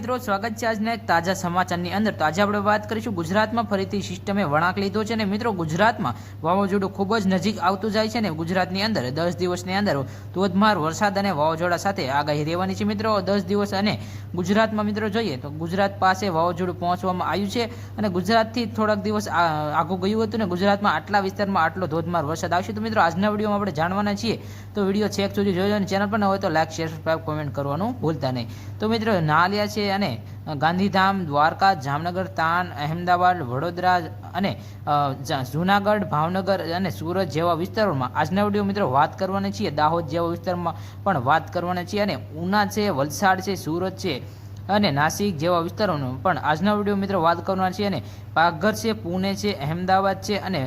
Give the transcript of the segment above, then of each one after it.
મિત્રો, સ્વાગત છે આજના એક તાજા સમાચારની અંદર. તો આજે આપણે વાત કરીશું ગુજરાતમાં ફરીથી સિસ્ટમે વળાંક લીધો છે ને મિત્રો, ગુજરાતમાં વાવાઝોડું ખૂબ જ નજીક આવતું જાય છે ને ગુજરાતની અંદર દસ દિવસની અંદર ધોધમાર વરસાદ અને વાવાઝોડા સાથે આગાહી રહેવાની છે મિત્રો. દસ દિવસ અને ગુજરાતમાં મિત્રો જોઈએ તો ગુજરાત પાસે વાવાઝોડું પહોંચવામાં આવ્યું છે અને ગુજરાતથી થોડાક દિવસ આગું ગયું હતું ને ગુજરાતમાં આટલા વિસ્તારમાં આટલો ધોધમાર વરસાદ આવશે. તો મિત્રો, આજના વિડીયોમાં આપણે જાણવાના છીએ તો વીડિયો છેક સુધી જોજો અને ચેનલ પર ન હોય તો લાઈક, શેર સબસ્ક્રાઈબ કોમેન્ટ કરવાનું ભૂલતા નહીં. તો મિત્રો, નાલિયા છે અને ગાંધીધામ, દ્વારકા, જામનગર, તાન, અહેમદાબાદ, વડોદરા અને જૂનાગઢ, ભાવનગર અને સુરત જેવા વિસ્તારોમાં આજના વીડિયો મિત્રો વાત કરવાની છીએ. દાહોદ જેવા વિસ્તારમાં પણ વાત કરવાના છીએ અને ઉના છે, વલસાડ છે, સુરત છે અને નાસિક જેવા વિસ્તારોનો. પણ આજના વીડિયો મિત્રો વાત કરવાના છે અને પાકઘર છે, પુણે છે, અહેમદાબાદ છે અને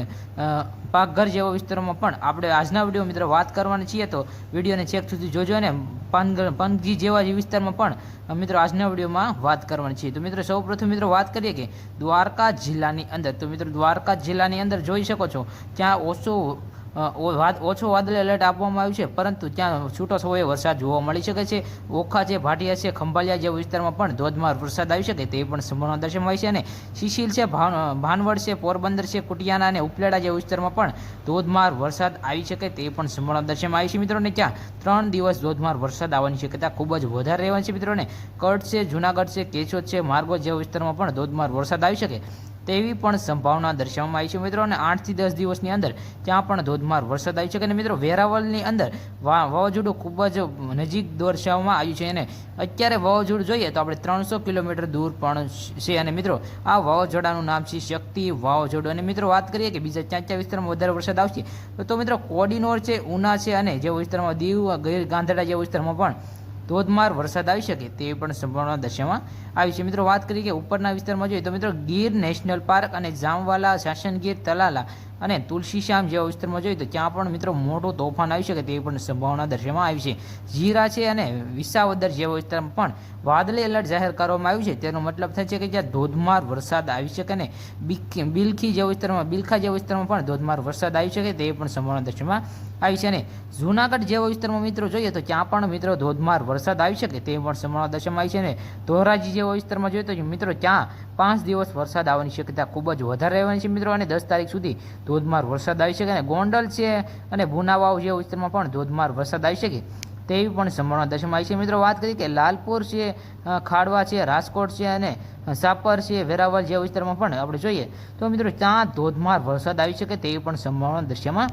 પાકઘર જેવા વિસ્તારોમાં પણ આપણે આજના વીડિયો મિત્રો વાત કરવાની છીએ. તો વિડીયોને ચેક સુધી જોજો અને પાનગર પંગજી જેવા વિસ્તારમાં પણ મિત્રો આજના વિડીયોમાં વાત કરવાની છે તો મિત્રો સૌપ્રથમ મિત્રો વાત કરીએ કે દ્વારકા જિલ્લાની અંદર. તો મિત્રો દ્વારકા જિલ્લાની અંદર જોઈ શકો છો, ત્યાં ઓછો ઓછો વાદળી એલર્ટ આપવામાં આવ્યું છે, પરંતુ ત્યાં છૂટો સમયે વરસાદ જોવા મળી શકે છે. ઓખા છે, ભાટિયા છે ખંભાલિયા જેવા વિસ્તારમાં પણ ધોધમાર વરસાદ આવી શકે તે પણ સંભાવના દર્શાવાય છે. અને શિશિલ છે ભાનવડ છે, પોરબંદર છે, કુટિયાના અને ઉપલેડા જેવા વિસ્તારમાં પણ ધોધમાર વરસાદ આવી શકે તે પણ સંભાવના દર્શાવવામાં આવી છે મિત્રોને. ત્યાં ત્રણ દિવસ ધોધમાર વરસાદ આવવાની શક્યતા ખૂબ જ વધારે રહેવાની છે મિત્રોને. કચ્છ છે, જુનાગઢ છે, કેશોદ છે માર્ગો જેવા વિસ્તારમાં પણ ધોધમાર વરસાદ આવી શકે. તેવી પણ સંભાવના દર્શાવવામાં આવી છે મિત્રો. અને આઠથી દસ દિવસની અંદર ત્યાં પણ ધોધમાર વરસાદ આવી શકે. અને મિત્રો, વેરાવળની અંદર વાવાઝોડું ખૂબ જ નજીક દર્શાવવામાં આવ્યું છે. અને અત્યારે વાવાઝોડું જોઈએ તો આપણે ત્રણસો કિલોમીટર દૂર પણ છે. અને મિત્રો, આ વાવાઝોડાનું નામ છે શક્તિ વાવાઝોડું. અને મિત્રો, વાત કરીએ કે બીજા ચાર વિસ્તારમાં વધારે વરસાદ આવશે. તો- મિત્રો, કોડીનોર છે, ઉના છે અને જે વિસ્તારમાં દીવ ગાંધડા જેવા વિસ્તારમાં પણ ધોધમાર વરસાદ આવી શકે તેવી પણ સંભાવના દર્શાવવામાં આવી છે. મિત્રો, વાત કરીએ કે ઉપરના વિસ્તારમાં જોઈએ તો મિત્રો, ગીર નેશનલ પાર્ક અને જામવાલા શાસનગીર તલાલા અને તુલસીશ્યામ જેવા વિસ્તારમાં જોઈએ તો ત્યાં પણ મિત્રો મોટું તોફાન આવી શકે તેવી પણ સંભાવના દર્શાવવામાં આવી છે. જીરા છે અને વિસાવદર જેવા વિસ્તારમાં પણ વાદળી એલર્ટ જાહેર કરવામાં આવ્યું છે. તેનો મતલબ થાય છે કે જ્યાં ધોધમાર વરસાદ આવી શકે અને બિલખી જેવા વિસ્તારમાં, બિલખા જેવા વિસ્તારમાં પણ ધોધમાર વરસાદ આવી શકે તેવી પણ સંભાવના દર્શાવવામાં આવી છે. અને જૂનાગઢ જેવા વિસ્તારમાં મિત્રો જોઈએ તો ત્યાં પણ મિત્રો ધોધમાર વરસાદ આવી શકે તે પણ સંભાવના દર્શાવવામાં આવી છે. અને ધોરાજી જેવા વિસ્તારમાં જોઈએ તો મિત્રો ત્યાં પાંચ દિવસ વરસાદ આવવાની શક્યતા ખૂબ જ વધારે રહેવાની છે મિત્રો. અને દસ તારીખ સુધી ધોધમાર વરસાદ આવી શકે અને ગોંડલ છે અને ભુનાવાવ જેવા વિસ્તારમાં પણ ધોધમાર વરસાદ આવી શકે તેવી પણ સંભાવના આવી છે. મિત્રો, વાત કરીએ કે લાલપુર છે ખાડવા છે, રાજકોટ છે અને સાપર છે, વેરાવળ જેવા વિસ્તારમાં પણ આપણે જોઈએ તો મિત્રો ત્યાં ધોધમાર વરસાદ આવી શકે તેવી પણ સંભાવના દર્શાવવામાં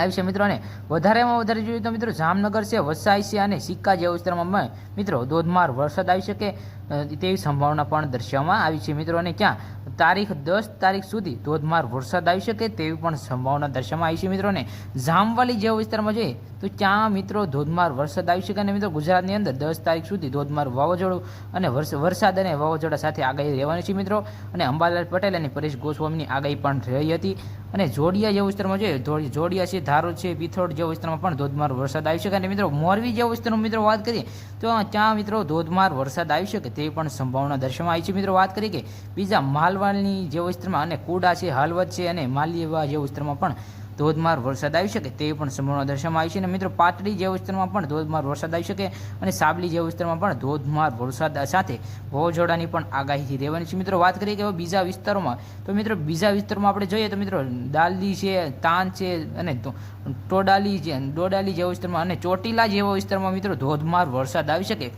આવી છે. મિત્રો, અને વધારેમાં વધારે જોઈએ તો મિત્રો જામનગર છે, વસાઈ છે અને સિક્કા જેવા વિસ્તારમાં મિત્રો ધોધમાર વરસાદ આવી શકે તેવી સંભાવના પણ દર્શાવવામાં આવી છે મિત્રો. અને ક્યાં? તારીખ દસ તારીખ સુધી ધોધમાર વરસાદ આવી શકે તેવી પણ સંભાવના દર્શાવવામાં આવી છે મિત્રોને જામવાલી જેવા વિસ્તારમાં જોઈએ તો ત્યાં મિત્રો ધોધમાર વરસાદ આવી શકે? અને મિત્રો ગુજરાતની અંદર દસ તારીખ સુધી ધોધમાર વાવાઝોડું અને વરસ- વરસાદ અને વાવાઝોડા સાથે આગાહી રહેવાની છે મિત્રો. અને અંબાલાલ પટેલ અને પરેશ ગોસ્વામીની આગાહી પણ રહી હતી. અને જોડિયા જેવા વિસ્તારમાં જોઈએ જોડિયા છે ધારો છે, પિથોડ જેવા વિસ્તારમાં પણ ધોધમાર વરસાદ આવી શકે. અને મિત્રો મોરબી જેવા વિસ્તારમાં મિત્રો વાત કરીએ તો ત્યાં મિત્રો ધોધમાર વરસાદ આવી શકે તેવી પણ સંભાવના દર્શાવવામાં આવી છે. મિત્રો, વાત કરીએ કે બીજા માલવાલની જે વિસ્તારમાં અને કુડા છે હાલવત છે અને માલીવા જે વિસ્તારમાં પણ ધોધમાર વરસાદ આવી શકે તેવી પણ સંભાવના દર્શાવવામાં આવી છે. અને મિત્રો, પાટડી જેવા વિસ્તારમાં પણ ધોધમાર વરસાદ આવી શકે અને સાબલી જેવા વિસ્તારમાં પણ ધોધમાર વરસાદ સાથે વાવાઝોડાની પણ આગાહી રહેવાની છે. મિત્રો, વાત કરીએ કે બીજા વિસ્તારોમાં, તો મિત્રો, બીજા વિસ્તારમાં આપણે જોઈએ તો મિત્રો, દાલદી છે, તાન છે અને ટોડાલી છે, ડોડાલી જેવા વિસ્તારમાં અને ચોટીલા જેવા વિસ્તારમાં મિત્રો ધોધમાર વરસાદ આવી શકે.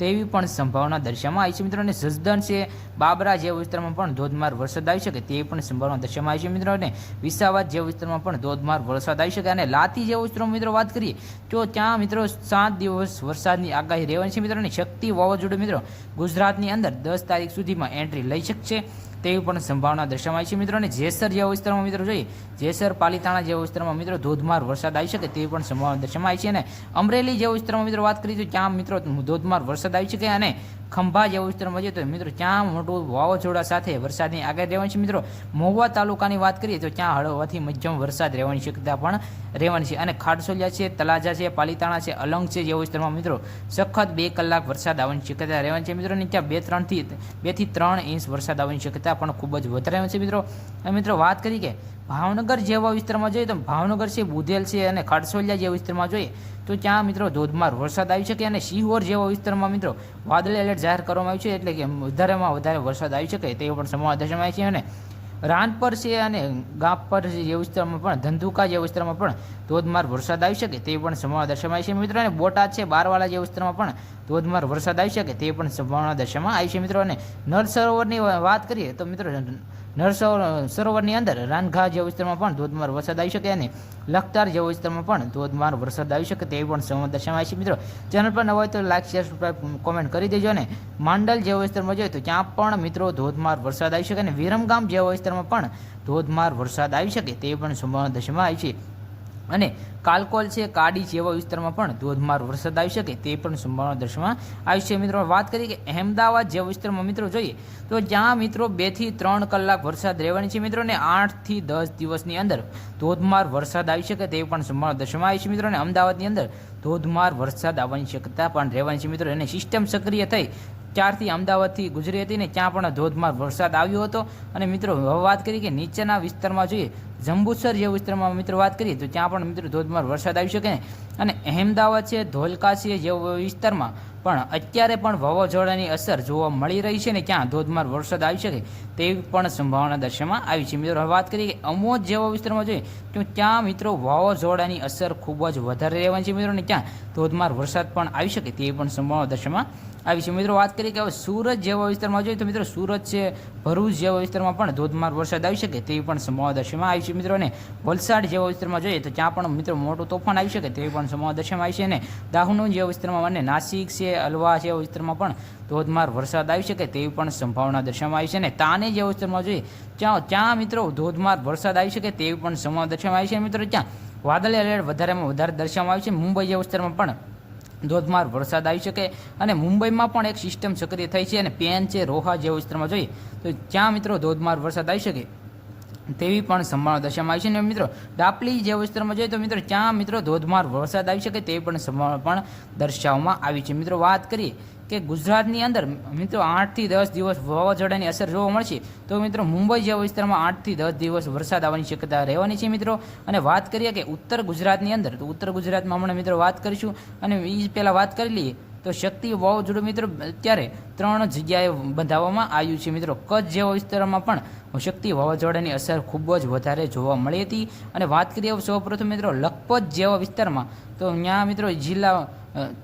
તેવી પણ સંભાવના દર્શાવવામાં આવી છે મિત્રો. અને જસદણ છે, બાબરા જેવા વિસ્તારમાં પણ ધોધમાર વરસાદ આવી શકે તેવી પણ સંભાવના દર્શાવવામાં આવી છે મિત્રો. અને વિસાવાદ જેવા વિસ્તારમાં પણ ધોધમાર વરસાદ આવી શકે. અને લાતી જેવા વિસ્તારમાં મિત્રો વાત કરીએ, તો ત્યાં મિત્રો સાત દિવસ વરસાદની આગાહી રહેવાની છે મિત્રો. અને શક્તિ વાવાઝોડું મિત્રો ગુજરાતની અંદર દસ તારીખ સુધીમાં એન્ટ્રી લઈ શકશે. તેવી પણ સંભાવના દર્શાવાય છે. મિત્રો, અને જેસર જેવા વિસ્તારમાં મિત્રો જોઈએ, જેસર પાલીતાણા જેવા વિસ્તારમાં મિત્રો ધોધમાર વરસાદ આવી શકે તેવી પણ સંભાવના દર્શાવાય છે. અને અમરેલી જેવા વિસ્તારમાં મિત્રો વાત કરીએ તો ત્યાં મિત્રો ધોધમાર વરસાદ આવી શકે અને ખંભા જેવું વિસ્તારમાં જઈએ તો મિત્રો ત્યાં મોટું વાવાઝોડા સાથે વરસાદની આગાહી રહેવાની છે. મિત્રો મહુવા તાલુકાની વાત કરીએ તો ત્યાં હળવાથી મધ્યમ વરસાદ રહેવાની શક્યતા પણ રહેવાની છે અને ખાડસોલિયા છે, તલાજા છે, પાલીતાણા છે, અલંગ છે જેવા વિસ્તારમાં મિત્રો સખત બે કલાક વરસાદ આવવાની શક્યતા રહેવાની છે. મિત્રો ત્યાં બે ત્રણથી બેથી ત્રણ ઇંચ વરસાદ આવવાની શક્યતા પણ ખૂબ જ વધારે છે. મિત્રો મિત્રો વાત કરી કે ભાવનગર જેવા વિસ્તારમાં જોઈએ તો ભાવનગર છે, બુધેલ છે અને ખડસોલિયા જેવા વિસ્તારમાં જોઈએ તો ત્યાં મિત્રો ધોધમાર વરસાદ આવી શકે અને સિહોર જેવા વિસ્તારમાં મિત્રો વાદળી એલર્ટ જાહેર કરવામાં આવ્યું છે, એટલે કે વધારેમાં વધારે વરસાદ આવી શકે તે પણ સમાવેશ દર્શાવાય છે અને રાનપર છે અને ગાપર જે વિસ્તારમાં પણ, ધંધુકા જે વિસ્તારમાં પણ ધોધમાર વરસાદ આવી શકે તે પણ સંભાવના દર્શાવાય છે મિત્રો. અને બોટાદ છે બારવાળા જે વિસ્તારમાં પણ ધોધમાર વરસાદ આવી શકે તે પણ સંભાવના દર્શાવવામાં આવી છે મિત્રો. અને નળ સરોવરની વાત કરીએ તો મિત્રો નળ સરોવરની અંદર રાનઘા જેવા વિસ્તારમાં પણ ધોધમાર વરસાદ આવી શકે અને લખતાર જેવા વિસ્તારમાં પણ ધોધમાર વરસાદ આવી શકે તે પણ સંવાદ દર્શાવાય છે. મિત્રો, ચેનલ પર નવા હોય તો લાઈક, શેર સબસ્ક્રાઈબ કોમેન્ટ કરી દેજો અને માંડલ જેવા વિસ્તારમાં જોઈએ તો ત્યાં પણ મિત્રો ધોધમાર વરસાદ આવી શકે અને વિરમગામ જેવા વિસ્તારમાં પણ ધોધમાર વરસાદ આવી શકે તે પણ સંભાવના દર્શાવવામાં આવી છે. અને કાલકોલ છે, કાડી જેવા વિસ્તારમાં પણ ધોધમાર વરસાદ આવી શકે તે પણ સંભાવના દર્શવામાં આવી છે. મિત્રો, વાત કરીએ કે અહેમદાબાદ જેવા વિસ્તારમાં મિત્રો જોઈએ તો જ્યાં મિત્રો બેથી ત્રણ કલાક વરસાદ રહેવાની છે. મિત્રો આઠથી દસ દિવસની અંદર ધોધમાર વરસાદ આવી શકે તે પણ સંભાવના દર્શવામાં આવી છે. મિત્રો અમદાવાદની અંદર ધોધમાર વરસાદ આવવાની શક્યતા પણ રહેવાની છે. મિત્રો અને સિસ્ટમ સક્રિય થઈ ચારથી અમદાવાદથી ગુજરી હતી ને ત્યાં પણ ધોધમાર વરસાદ આવ્યો હતો. અને મિત્રો વાત કરીએ કે નીચેના વિસ્તારમાં જોઈએ જંબુસર જેવા વિસ્તારમાં મિત્રો વાત કરીએ તો ત્યાં પણ મિત્રો ધોધમાર વરસાદ આવી શકે અને અહેમદાબાદ છે, ધોલકાશી જેવા વિસ્તારમાં પણ અત્યારે પણ વાવાઝોડાની અસર જોવા મળી રહી છે ને ક્યાં ધોધમાર વરસાદ આવી શકે તેવી પણ સંભાવના દર્શાવવામાં આવી છે. મિત્રો વાત કરીએ કે અમોદ જેવા વિસ્તારમાં જોઈએ તો ત્યાં મિત્રો વાવાઝોડાની અસર ખૂબ જ વધારે રહેવાની છે મિત્રો ને ત્યાં ધોધમાર વરસાદ પણ આવી શકે તેવી પણ સંભાવના દર્શાવવામાં આવી છે મિત્રો વાત કરીએ કે હવે સુરત જેવા વિસ્તારમાં જોઈએ તો મિત્રો સુરત છે, ભરૂચ જેવા વિસ્તારમાં પણ ધોધમાર વરસાદ આવી શકે તેવી પણ સંભાવના દર્શાવવામાં આવી છે મિત્રો. અને વલસાડ જેવા વિસ્તારમાં જોઈએ તો ત્યાં પણ મિત્રો મોટું તોફાન આવી શકે તેવી પણ સંભાવના દર્શાવવામાં આવી છે. અને દાહોદ જેવા વિસ્તારમાં અને નાસિક છે, અલવા જેવા વિસ્તારમાં પણ ધોધમાર વરસાદ આવી શકે તેવી પણ સંભાવના દર્શાવવામાં આવી છે. અને તાને જેવા વિસ્તારમાં જોઈએ ત્યાં ત્યાં મિત્રો ધોધમાર વરસાદ આવી શકે તેવી પણ સંભાવના દર્શાવવામાં આવી છે. મિત્રો ત્યાં વાદળી એલર્ટ વધારેમાં વધારે દર્શાવવામાં આવી છે. મુંબઈ જેવા વિસ્તારમાં પણ ધોધમાર વરસાદ આવી શકે અને મુંબઈમાં પણ એક સિસ્ટમ સક્રિય થઈ છે અને પેન છે, રોહા જેવા વિસ્તારમાં જોઈએ તો ત્યાં મિત્રો ધોધમાર વરસાદ આવી શકે તેવી પણ સંભાવના દર્શાવવામાં આવી છે. અને મિત્રો ડાપલી જેવા વિસ્તારમાં જોઈએ તો મિત્રો ત્યાં મિત્રો ધોધમાર વરસાદ આવી શકે તેવી પણ સંભાવના પણ દર્શાવવામાં આવી છે. મિત્રો, વાત કરીએ કે ગુજરાતની અંદર મિત્રો આઠથી દસ દિવસ વાવાઝોડાની અસર જોવા મળશે, તો મિત્રો મુંબઈ જેવા વિસ્તારમાં આઠથી દસ દિવસ વરસાદ આવવાની શક્યતા રહેવાની છે મિત્રો. અને વાત કરીએ કે ઉત્તર ગુજરાતની અંદર, તો ઉત્તર ગુજરાતમાં હમણાં મિત્રો વાત કરીશું. અને એ પહેલાં વાત કરી લઈએ, તો શક્તિ વાવાઝોડું મિત્રો અત્યારે ત્રણ જગ્યાએ બંધાવવામાં આવ્યું છે મિત્રો. કચ્છ જેવા વિસ્તારમાં પણ શક્તિ વાવાઝોડાની અસર ખૂબ જ વધારે જોવા મળી હતી. અને વાત કરીએ સૌપ્રથમ મિત્રો લખપત જેવા વિસ્તારમાં, તો ત્યાં મિત્રો જિલ્લા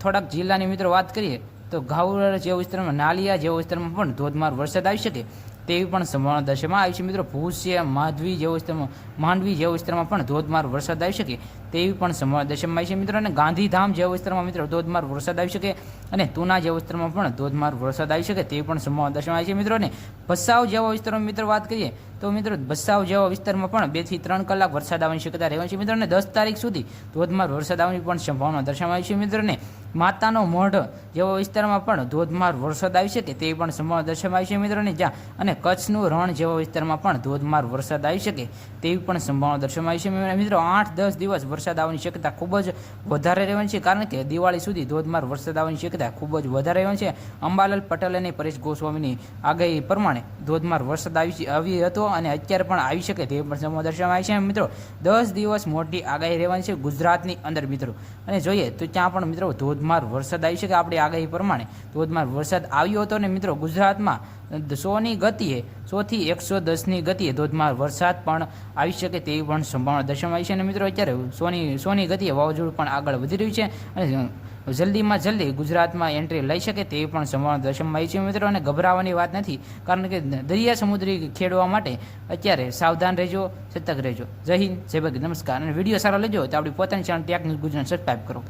થોડાક જિલ્લાની મિત્રો વાત કરીએ તો ઘાવર જેવા વિસ્તારમાં નાલિયા જેવા વિસ્તારમાં પણ ધોધમાર વરસાદ આવી શકે. તેવી પણ સંભાવના દર્શાવવામાં આવી છે મિત્રો છે માધવી જેવા વિસ્તારમાં, માંડવી જેવા વિસ્તારમાં પણ ધોધમાર વરસાદ આવી શકે તેવી પણ સંભાવના દર્શાવવામાં આવી છે મિત્રો, અને ગાંધીધામ જેવા વિસ્તારમાં મિત્રો ધોધમાર વરસાદ આવી શકે અને તુના જેવા વિસ્તારમાં પણ ધોધમાર વરસાદ આવી શકે તેવી પણ સંભાવના દર્શાવવામાં આવી છે મિત્રો, અને ભસાવ જેવા વિસ્તારમાં મિત્રો વાત કરીએ તો મિત્રો, ભસાવ જેવા વિસ્તારમાં પણ બેથી ત્રણ કલાક વરસાદ આવવાની શક્યતા રહેવાની છે. મિત્રો, અને દસ તારીખ સુધી ધોધમાર વરસાદ આવવાની પણ સંભાવના દર્શાવવામાં આવી છે મિત્રો, અને માતાનો મઢ જેવા વિસ્તારમાં પણ ધોધમાર વરસાદ આવી શકે તેવી પણ સંભાવના દર્શાવવામાં આવી છે મિત્રો, અને જ્યાં, અને કચ્છનું રણ જેવા વિસ્તારમાં પણ ધોધમાર વરસાદ આવી શકે તેવી પણ સંભાવના દર્શાવવામાં આવી છે. મિત્રો આઠ દસ દિવસ વરસાદ આવવાની શક્યતા ખૂબ જ વધારે રહેવાની છે, કારણ કે દિવાળી સુધી ધોધમાર વરસાદ આવવાની શક્યતા ખૂબ જ વધારે રહેવાની છે. અંબાલાલ પટેલ અને પરેશ ગોસ્વામીની આગાહી પ્રમાણે ધોધમાર વરસાદ આવી આવી હતો અને અત્યારે પણ આવી શકે તેવી પણ સંભાવના દર્શાવવામાં આવી છે. મિત્રો, દસ દિવસ મોટી આગાહી રહેવાની છે ગુજરાતની અંદર, મિત્રો. અને જોઈએ તો ત્યાં પણ, મિત્રો, ધોધમાર વરસાદ આવી શકે. આપણી આગાહી પ્રમાણે ધોધમાર વરસાદ આવ્યો હતો ને મિત્રો, ગુજરાતમાં સોની ગતિએ, સોથી એકસો દસની ગતિએ ધોધમાર વરસાદ પણ આવી શકે તેવી પણ સંભાવના દર્શાવાઈ છે. અને મિત્રો, અત્યારે સોની સોની ગતિએ વાવાઝોડું પણ આગળ વધી રહ્યું છે અને જલ્દીમાં જલ્દી ગુજરાતમાં એન્ટ્રી લઈ શકે તેવી પણ સંભાવના દર્શાવાઈ છે મિત્રો. અને ગભરાવાની વાત નથી, કારણ કે દરિયા સમુદ્રી ખેડવા માટે અત્યારે સાવધાન રહેજો, સતર્ક રહેજો. જય હિન્દ, જય ભગત, નમસ્કાર. અને વીડિયો સારો લેજો તો આપણી પોતાની ચેનલ ટેકનિક ગુજરાત સબસ્ક્રાઈબ કરો.